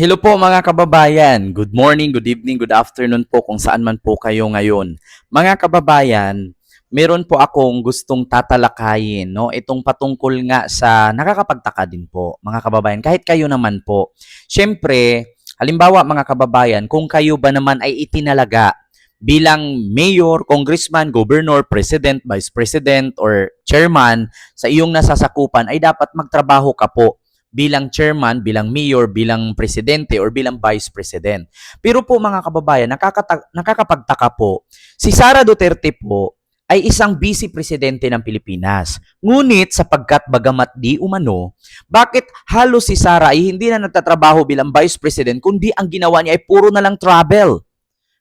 Hello po mga kababayan. Good morning, good evening, good afternoon po kung saan man po kayo ngayon. Mga kababayan, meron po akong gustong tatalakayin, no? Itong patungkol nga sa nakakapagtaka din po, mga kababayan. Kahit kayo naman po. Siyempre, halimbawa mga kababayan, kung kayo ba naman ay itinalaga bilang mayor, congressman, governor, president, vice president, or chairman sa iyong nasasakupan, ay dapat magtrabaho ka po bilang chairman, bilang mayor, bilang presidente, or bilang vice president. Pero po mga kababayan, nakakata- nakakapagtaka po, si Sara Duterte po ay isang vice presidente ng Pilipinas. Ngunit sapagkat bagamat di umano, bakit halos si Sara ay hindi na nagtatrabaho bilang vice president, kundi ang ginawa niya ay puro na lang travel.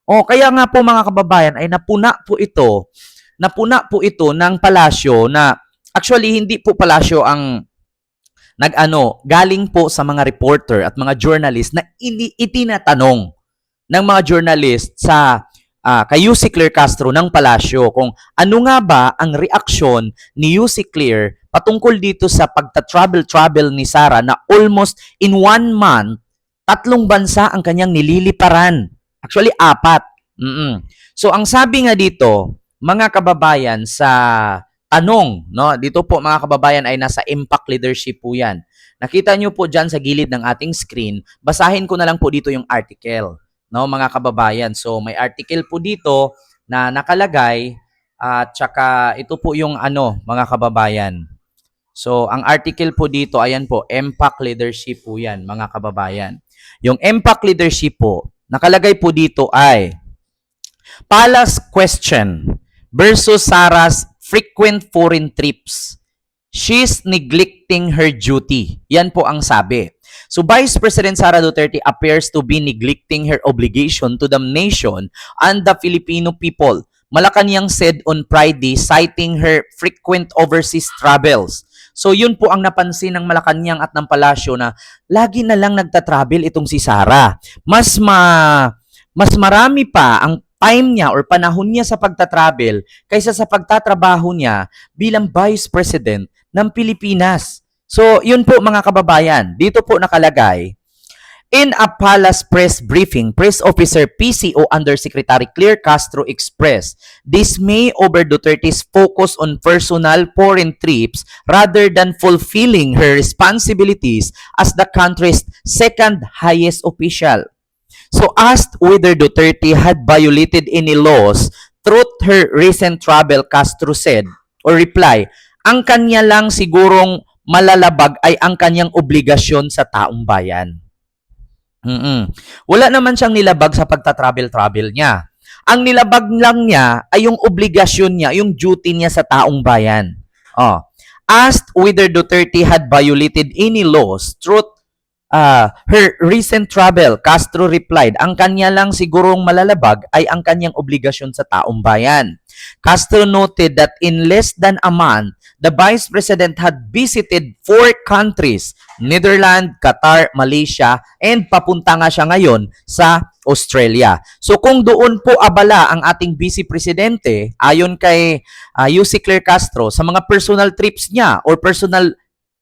O, kaya nga po mga kababayan ay napuna po ito, napuna po ito ng palasyo na actually hindi po palasyo ang nag-ano, galing po sa mga reporter at mga journalist na ini itinatanong ng mga journalist sa ah, kay Yussi Claire Castro ng Palasyo kung ano nga ba ang reaksyon ni Yussi Claire patungkol dito sa pagta-travel-travel ni Sara na almost in one month, tatlong bansa ang kanyang nililiparan. Actually, apat. mm So, ang sabi nga dito, mga kababayan sa tanong, no? Dito po mga kababayan ay nasa impact leadership po 'yan. Nakita niyo po diyan sa gilid ng ating screen. Basahin ko na lang po dito yung article, no, mga kababayan. So may article po dito na nakalagay at saka ito po yung ano, mga kababayan. So ang article po dito, ayan po, impact leadership po 'yan, mga kababayan. Yung impact leadership po, nakalagay po dito ay Palace question versus Sarah's frequent foreign trips. She's neglecting her duty. Yan po ang sabi. So Vice President Sara Duterte appears to be neglecting her obligation to the nation and the Filipino people. Malacanang said on Friday citing her frequent overseas travels. So yun po ang napansin ng Malacanang at ng Palasyo na lagi na lang nagta-travel itong si Sara. Mas ma mas marami pa ang time niya or panahon niya sa pagta-travel kaysa sa pagtatrabaho niya bilang Vice President ng Pilipinas. So, yun po mga kababayan. Dito po nakalagay, In a palace press briefing, Press Officer PCO Undersecretary Claire Castro expressed dismay over Duterte's focus on personal foreign trips rather than fulfilling her responsibilities as the country's second highest official. So asked whether Duterte had violated any laws through her recent travel, Castro said, or reply, ang kanya lang sigurong malalabag ay ang kanyang obligasyon sa taong bayan. Mm-mm. Wala naman siyang nilabag sa pagta-travel-travel niya. Ang nilabag lang niya ay yung obligasyon niya, yung duty niya sa taong bayan. Oh. Asked whether Duterte had violated any laws through uh, her recent travel, Castro replied, ang kanya lang sigurong malalabag ay ang kanyang obligasyon sa taong bayan. Castro noted that in less than a month, the Vice President had visited four countries, Netherlands, Qatar, Malaysia, and papunta nga siya ngayon sa Australia. So kung doon po abala ang ating Vice Presidente, ayon kay uh, Yussi Claire Castro, sa mga personal trips niya or personal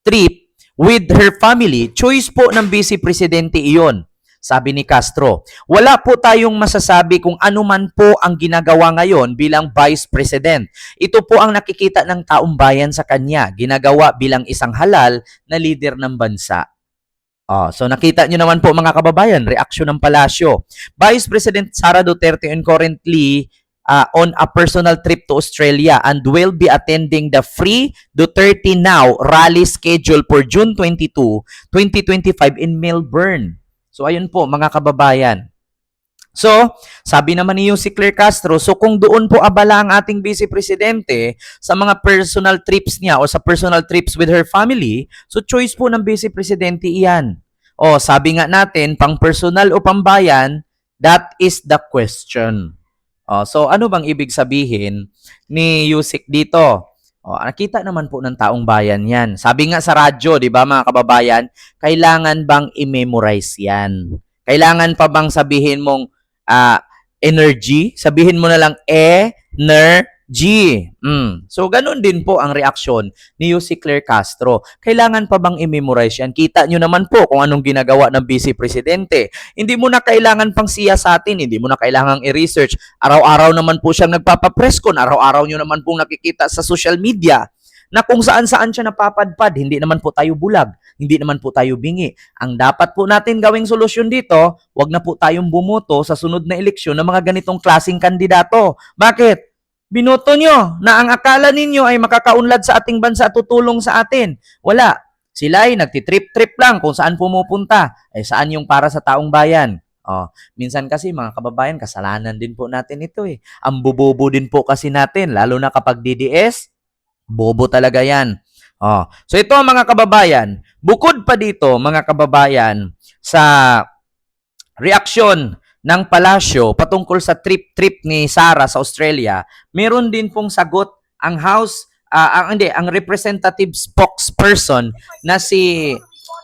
trip with her family, choice po ng Vice Presidente iyon. Sabi ni Castro, wala po tayong masasabi kung ano man po ang ginagawa ngayon bilang Vice President. Ito po ang nakikita ng taong bayan sa kanya, ginagawa bilang isang halal na leader ng bansa. Oh, so nakita nyo naman po mga kababayan, reaksyon ng palasyo. Vice President Sara Duterte and currently uh, on a personal trip to Australia and will be attending the Free Duterte Now rally schedule for June 22, 2025 in Melbourne. So ayun po mga kababayan. So, sabi naman ni Yussi Claire Castro, so kung doon po abala ang ating Vice Presidente sa mga personal trips niya o sa personal trips with her family, so choice po ng Vice Presidente iyan. O, sabi nga natin, pang personal o pambayan, that is the question. Oh, so ano bang ibig sabihin ni Yusik dito? Oh, nakita naman po ng taong bayan 'yan. Sabi nga sa radyo, 'di ba mga kababayan, kailangan bang i-memorize 'yan? Kailangan pa bang sabihin mong ah, energy? Sabihin mo na lang e, ner, G. Mm. So, ganun din po ang reaksyon ni Yussi Claire Castro. Kailangan pa bang i-memorize yan? Kita nyo naman po kung anong ginagawa ng Vice Presidente. Hindi mo na kailangan pang siya sa atin, hindi mo na kailangan i-research. Araw-araw naman po siyang nagpapapress con, araw-araw nyo naman pong nakikita sa social media na kung saan-saan siya napapadpad. Hindi naman po tayo bulag, hindi naman po tayo bingi. Ang dapat po natin gawing solusyon dito, wag na po tayong bumoto sa sunod na eleksyon ng mga ganitong klasing kandidato. Bakit? Binoto nyo na ang akala ninyo ay makakaunlad sa ating bansa at tutulong sa atin. Wala. Sila ay nagtitrip-trip lang kung saan pumupunta. Eh saan yung para sa taong bayan? Oh, minsan kasi mga kababayan, kasalanan din po natin ito eh. Ang bubobo din po kasi natin, lalo na kapag DDS, bobo talaga yan. Oh, so ito mga kababayan, bukod pa dito mga kababayan sa reaksyon ng palasyo patungkol sa trip-trip ni Sara sa Australia, meron din pong sagot ang House ah, ang hindi, ang representative spokesperson na si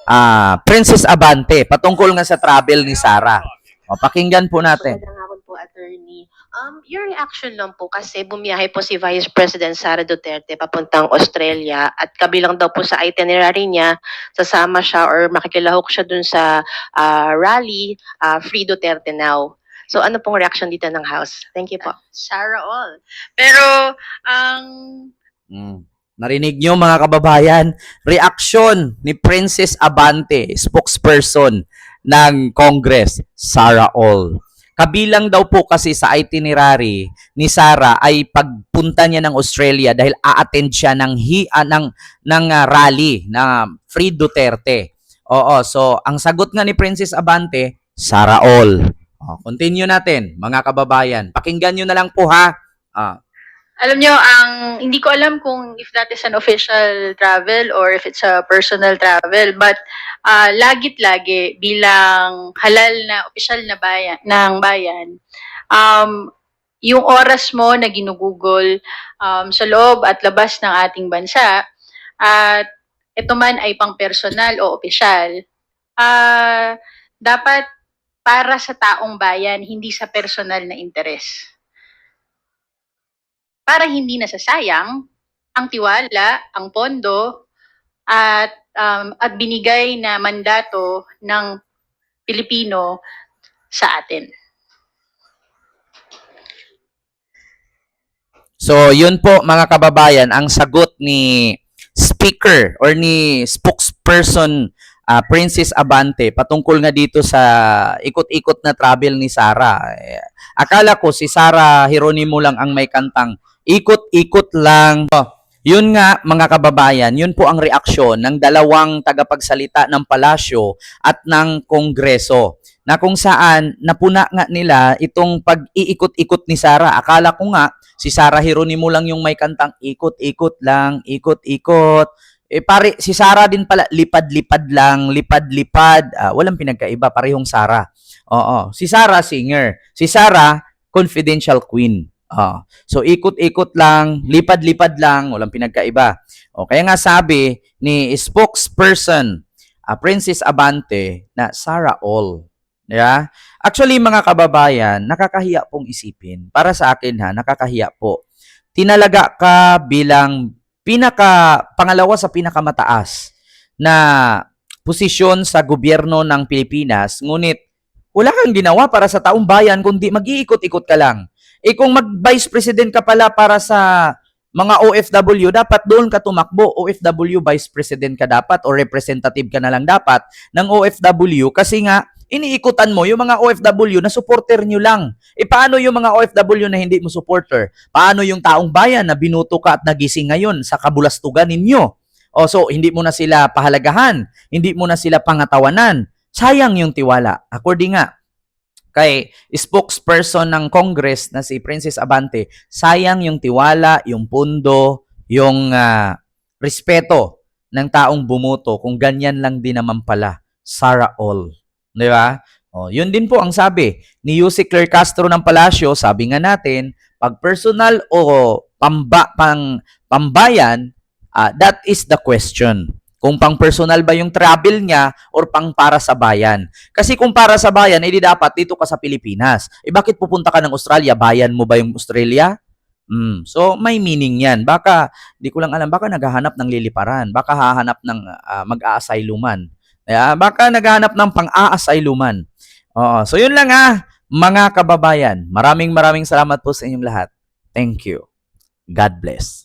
ah, Princess Abante patungkol nga sa travel ni Sara. O, pakinggan po natin. Um, your reaction lang po kasi bumiyahe po si Vice President Sara Duterte papuntang Australia at kabilang daw po sa itinerary niya, sasama siya or makikilahok siya dun sa ah, rally, ah, Free Duterte Now. So ano pong reaction dito ng House? Thank you po. Sarah all. Pero ang Mm. Narinig nyo mga kababayan, reaksyon ni Princess Abante, spokesperson ng Congress, Sara All. Kabilang daw po kasi sa itinerary ni Sara ay pagpunta niya ng Australia dahil a-attend siya ng hi ah, ng ng ah, rally na Free Duterte. Oo, so ang sagot nga ni Princess Abante, Sara All. Oh, continue natin, mga kababayan. Pakinggan nyo na lang po ha. Ah, alam nyo, ang hindi ko alam kung if that is an official travel or if it's a personal travel, but ah, lagit lagi bilang halal na official na bayan ng bayan, um, yung oras mo na ginugugol um, sa loob at labas ng ating bansa at ito man ay pang personal o opisyal, ah, dapat para sa taong bayan, hindi sa personal na interes. Para hindi nasasayang ang tiwala, ang pondo, at, um, at binigay na mandato ng Pilipino sa atin. So, yun po mga kababayan, ang sagot ni speaker or ni spokesperson ah, Princess Abante patungkol nga dito sa ikot-ikot na travel ni Sara. Eh, akala ko si Sara Hieronimo lang ang may kantang ikot-ikot lang. Oh, yun nga mga kababayan, yun po ang reaksyon ng dalawang tagapagsalita ng palasyo at ng kongreso na kung saan napuna nga nila itong pag-iikot-ikot ni Sara. Akala ko nga si Sara Hieronimo lang yung may kantang ikot-ikot lang, ikot-ikot. Eh pare, si Sara din pala lipad-lipad lang, lipad-lipad. Ah, walang pinagkaiba, parehong Sara. Oo, si Sara singer, si Sara confidential queen. Ah, so ikot-ikot lang, lipad-lipad lang, walang pinagkaiba. O kaya nga sabi ni spokesperson ah, Princess Abante na Sara All. Yeah? Actually, mga kababayan, nakakahiya pong isipin. Para sa akin ha, nakakahiya po. Tinalaga ka bilang pinaka, pangalawa sa pinakamataas na posisyon sa gobyerno ng Pilipinas, ngunit wala kang ginawa para sa taong bayan kundi mag-iikot-ikot ka lang. Eh kung mag-vice president ka pala para sa mga OFW, dapat doon ka tumakbo. OFW vice president ka dapat or representative ka na lang dapat ng OFW kasi nga iniikutan mo yung mga OFW na supporter nyo lang. E paano yung mga OFW na hindi mo supporter? Paano yung taong bayan na binuto ka at nagising ngayon sa kabulastugan ninyo? O so, hindi mo na sila pahalagahan, hindi mo na sila pangatawanan. Sayang yung tiwala. According nga kay spokesperson ng Congress na si Princess Abante, sayang yung tiwala, yung pundo, yung ah, respeto ng taong bumuto kung ganyan lang din naman pala. Sarah All. Di ba? O, yun din po ang sabi ni Yussi Claire Castro ng Palasyo, sabi nga natin, pag personal o pamba, pang, pambayan, ah, that is the question. Kung pang personal ba yung travel niya or pang para sa bayan. Kasi kung para sa bayan, edi dapat dito ka sa Pilipinas. Eh bakit pupunta ka ng Australia? Bayan mo ba yung Australia? Mm, so may meaning 'yan. Baka di ko lang alam baka naghahanap ng liliparan, baka hahanap ng ah, mag-aasayluman. Kaya baka naghahanap ng pang-aasayluman. Oo, so 'yun lang ah, mga kababayan. Maraming maraming salamat po sa inyong lahat. Thank you. God bless.